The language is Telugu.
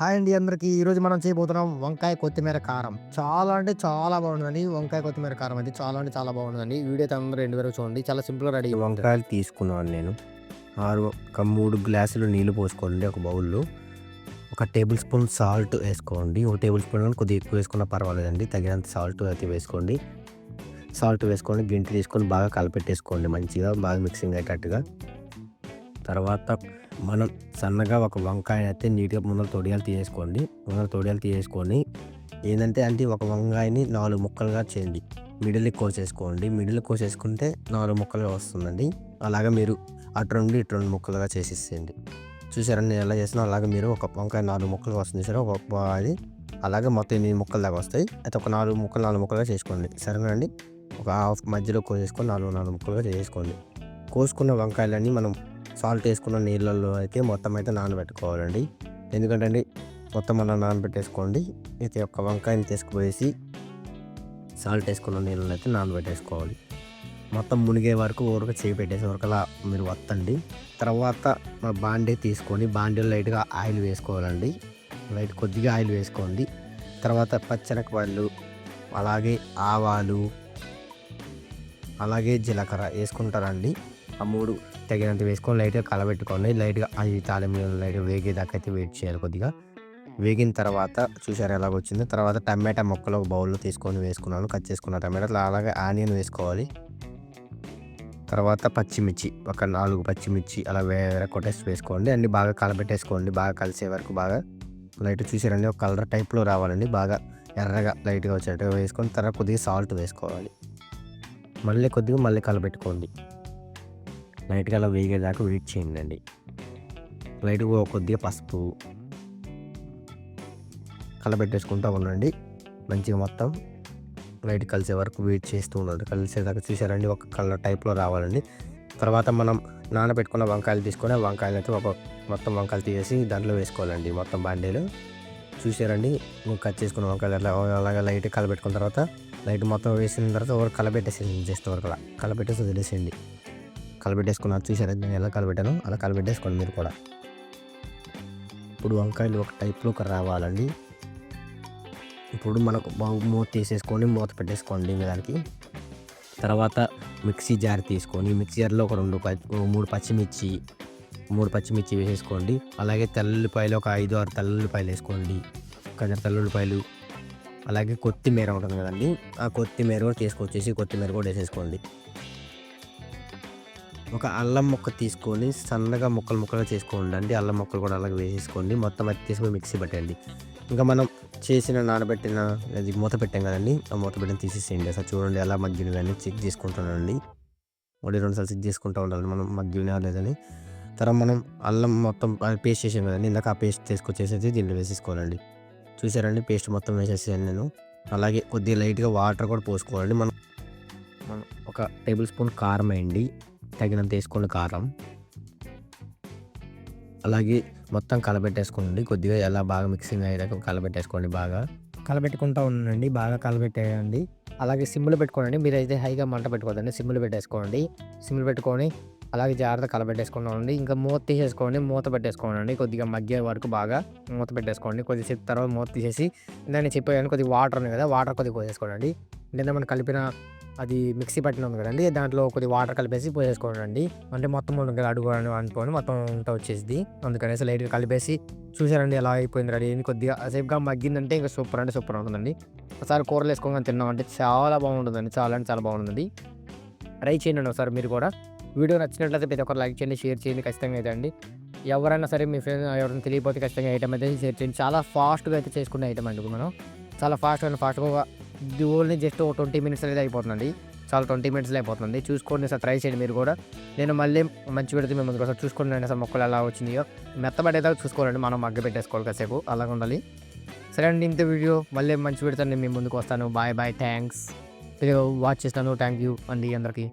హాయ్ అండి అందరికీ. ఈరోజు మనం చేయబోతున్నాం వంకాయ కొత్తిమీర కారం. చాలా అంటే చాలా బాగుంటుందండి. వంకాయ కొత్తిమీర కారం అది చాలా అంటే చాలా బాగుంటుందండి. ఈ వీడియో అయితే అందరూ రెండు వరకు చూడండి. చాలా సింపుల్గా రెడీ వంకాయలు తీసుకున్నాను నేను. ఆరు ఒక మూడు గ్లాసులు నీళ్ళు పోసుకోండి ఒక బౌల్లో. ఒక టేబుల్ స్పూన్ సాల్ట్ వేసుకోండి. ఒక టేబుల్ స్పూన్ కొద్దిగా ఎక్కువ వేసుకున్నా పర్వాలేదండి. తగినంత సాల్ట్ అయితే వేసుకోండి. సాల్ట్ వేసుకొని గింటి తీసుకొని బాగా కలిపెట్టేసుకోండి. మంచిగా బాగా మిక్సింగ్ అయ్యేటట్టుగా. తర్వాత మనం సన్నగా ఒక వంకాయ అయితే నీట్గా ముందర తొడియాలు తీసేసుకోండి. ముందర తొడియాలు తీసేసుకొని ఏంటంటే అంటే ఒక వంకాయని నాలుగు ముక్కలుగా చేయండి. మిడిల్ కోసేసుకోండి. మిడిల్ కోసేసుకుంటే నాలుగు ముక్కలుగా వస్తుందండి. అలాగే మీరు అటు రెండు ఇటు రెండు ముక్కలుగా చేసేసేయండి. చూసారా నేను ఎలా చేసినా అలాగే మీరు ఒక వంకాయ నాలుగు ముక్కలుగా వస్తుంది సరే ఒక అది అలాగే మొత్తం ఎనిమిది ముక్కలు దాకా వస్తాయి. అయితే ఒక నాలుగు ముక్కలు నాలుగు ముక్కలుగా చేసుకోండి. సరేనండి ఒక హాఫ్ మధ్యలో కోసేసుకొని నాలుగు నాలుగు ముక్కలుగా చేసుకోండి కోసుకున్న వంకాయలన్నీ మనం సాల్ట్ వేసుకున్న నీళ్ళల్లో అయితే మొత్తం అయితే నానబెట్టుకోవాలండి. ఎందుకంటే అండి మొత్తం అలా నానబెట్టేసుకోండి. అయితే ఒక వంకాయని తీసుకుపోయేసి సాల్ట్ వేసుకున్న నీళ్ళని అయితే నానబెట్టేసుకోవాలి. మొత్తం మునిగే వరకు ఊరక చేయి పెట్టేసే వరకు అలా మీరు వత్తండి. తర్వాత మా బాండీ తీసుకొని బాండీలో లైట్గా ఆయిల్ వేసుకోవాలండి. లైట్ కొద్దిగా ఆయిల్ వేసుకోండి. తర్వాత పచ్చనకపళ్ళు అలాగే ఆవాలు అలాగే జీలకర్ర వేసుకుంటారండి. ఆ మూడు తగినంత వేసుకొని లైట్గా కలబెట్టుకోండి. లైట్గా అది తాళం లైట్గా వేగేదాకా అయితే వెయిట్ చేయాలి కొద్దిగా. వేగిన తర్వాత చూసారు ఎలాగ వచ్చింది. తర్వాత టమాటా ముక్కలు ఒక బౌల్లో తీసుకొని వేసుకున్నాను. కట్ చేసుకున్న టమాటాలు అలాగే ఆనియన్ వేసుకోవాలి. తర్వాత పచ్చిమిర్చి ఒక నాలుగు పచ్చిమిర్చి అలా వేరే కొట్టేసి వేసుకోండి. అన్ని బాగా కలబెట్టేసుకోండి. బాగా కలిసే వరకు బాగా లైట్ చూసారండి. ఒక కలర్ టైప్లో రావాలండి. బాగా ఎర్రగా లైట్గా వచ్చేట్టుగా వేసుకొని తర్వాత కొద్దిగా సాల్ట్ వేసుకోవాలి. మళ్ళీ కొద్దిగా మళ్ళీ కలబెట్టుకోండి. లైట్గా అలా వేగేదాకా వెయిట్ చేయండి లైట్గా కొద్దిగా పసుపు కలబెట్టేసుకుంటూ ఉండండి. మంచిగా మొత్తం లైట్ కలిసే వరకు వెయిట్ చేస్తూ ఉండండి. కలిసేదాకా చూసారండి ఒక కలర్ టైప్లో రావాలండి. తర్వాత మనం నానబెట్టుకున్న వంకాయలు తీసుకొని వంకాయలు అయితే ఒక మొత్తం వంకాయలు తీసేసి దాంట్లో వేసుకోవాలండి మొత్తం బాండీలు. చూసారండి నువ్వు కట్ చేసుకున్న వంకాయలు అలా అలాగే లైట్ కలబెట్టుకున్న తర్వాత లైట్ మొత్తం వేసిన తర్వాత ఒక కలబెట్టేసేయండి జస్ట్ వరకు అలా కలబెట్టేసి వదిలేసేయండి. కలబెట్టేసుకున్నారు చూసారా నేను ఎలా కలబెట్టాను అలా కలబెట్టేసుకోండి మీరు కూడా. ఇప్పుడు వంకాయలు ఒక టైప్లోకి రావాలండి. ఇప్పుడు మనకు బాగు మూత తీసేసుకొని మూత పెట్టేసుకోండి దానికి. తర్వాత మిక్సీ జార్ తీసుకొని మిక్సీ జార్లో ఒక రెండు మూడు పచ్చిమిర్చి మూడు పచ్చిమిర్చి వేసేసుకోండి. అలాగే తెల్లుల్లిపాయలు ఒక ఐదు ఆరు తెల్లుల్లిపాయలు వేసుకోండి. కొంచెం తెల్లుల్లిపాయలు అలాగే కొత్తిమీర ఉంటుంది కదండి. ఆ కొత్తిమీర కూడా తీసుకొచ్చేసి కొత్తిమీర కూడా వేసేసుకోండి. ఒక అల్లం ముక్క తీసుకొని సన్నగా ముక్కలు ముక్కలు చేసుకోండి అల్లం ముక్కలు కూడా అలాగే వేసేసుకోండి. మొత్తం అది తీసుకొని మిక్సీ పెట్టండి ఇంకా మనం చేసిన నానబెట్టిన అది మూత పెట్టాం కదండి. ఆ మూత పెట్టిన తీసేసేయండి. అసలు చూడండి ఎలా మగ్గిన కానీ చెక్ చేసుకుంటానండి. ఒకటి రెండు సార్లు చెక్ చేసుకుంటూ ఉండాలి మనం మగ్గినా లేదని. తర్వాత మనం అల్లం మొత్తం పేస్ట్ చేసాం కదండి. ఇందాక ఆ పేస్ట్ తీసుకొచ్చేసి దీంట్లో వేసేసుకోవాలండి. చూసారండి? పేస్ట్ మొత్తం వేసేసాను నేను. అలాగే కొద్దిగా లైట్గా వాటర్ కూడా పోసుకోవాలండి. మనం మనం ఒక టేబుల్ స్పూన్ కారం వేయండి. తగినంత వేసుకోండి కారం. అలాగే మొత్తం కలబెట్టేసుకోండి కొద్దిగా ఎలా బాగా మిక్సింగ్ అయ్యేదాకా కలబెట్టేసుకోండి బాగా. కలబెట్టుకుంటూ ఉండండి బాగా కలబెట్టేయండి. అలాగే సిమ్లు పెట్టుకోండి మీరైతే హైగా మంట పెట్టుకోదండి. సిమ్లు పెట్టేసుకోండి. సిమ్లు పెట్టుకొని అలాగే జాగ్రత్త కలబెట్టేసుకుని ఉండండి. ఇంకా మూత తీసేసుకోండి. మూత పెట్టేసుకోండి కొద్దిగా మగ్గే వరకు బాగా మూత పెట్టేసుకోండి. కొద్దిసేపు తర్వాత మూత తీసేసి దాన్ని చెప్పాను కొద్దిగా వాటర్ ఉంది కదా వాటర్ కొద్దిగా పోసేసుకోండి లేదా మనం కలిపిన అది మిక్సీ పట్టిన ఉంది కదండి. దాంట్లో కొద్దిగా వాటర్ కలిపేసి పోసేసుకోండి అంటే మొత్తం ఉంటుంది కదా అడుగు అనుకోని. మొత్తం అంతా వచ్చేసింది. అందుకనేసి లైట్గా కలిపేసి చూసారండి ఎలా అయిపోయింది రెడీ కొద్దిగా సేపుగా మగ్గిందంటే ఇంకా సూపర్ అంటే సూపర్ ఉంటుందండి. ఒకసారి కూరలు వేసుకోగానే తిన్నామంటే చాలా బాగుంటుందండి. చాలా అంటే చాలా బాగుంటుంది ట్రై చేయండి ఒకసారి మీరు కూడా. వీడియో నచ్చినట్లయితే ప్రతి ఒక్కరు లైక్ చేయండి షేర్ చేయండి. ఖచ్చితంగా అయితే అండి. ఎవరైనా సరే మీ ఫ్రెండ్ ఎవరైనా తెలియకపోతే ఖచ్చితంగా ఐటమ్ అయితే షేర్ చేయండి. చాలా ఫాస్ట్గా అయితే చేసుకునే ఐటమ్ అండి మనం. చాలా ఫాస్ట్ అండ్ ఫాస్ట్గా ఇది ఓన్లీ జస్ట్ ఒక ట్వంటీ మినిట్స్ అనేది అయిపోతుందండి. చాలా ట్వంటీ మినిట్స్లో అయిపోతుంది చూసుకోండి సార్ ట్రై చేయండి మీరు కూడా. నేను మళ్ళీ మంచి పెడితే మేము ముందుకు వస్తాను. చూసుకోండి అండి అసలు మొక్కలు ఎలా వచ్చినాయో. మెత్తబడేదాకా చూసుకోవాలండి. మనం మగ్గ పెట్టేసుకోవాలి కాసేపు. అలాగ ఉండాలి. సరే అండి ఇంత వీడియో మళ్ళీ మంచి పెడతాను. నేను మీ ముందుకు వస్తాను. బాయ్ బాయ్ థ్యాంక్స్ వాచ్ చేస్తాను థ్యాంక్ యూ అండి అందరికీ.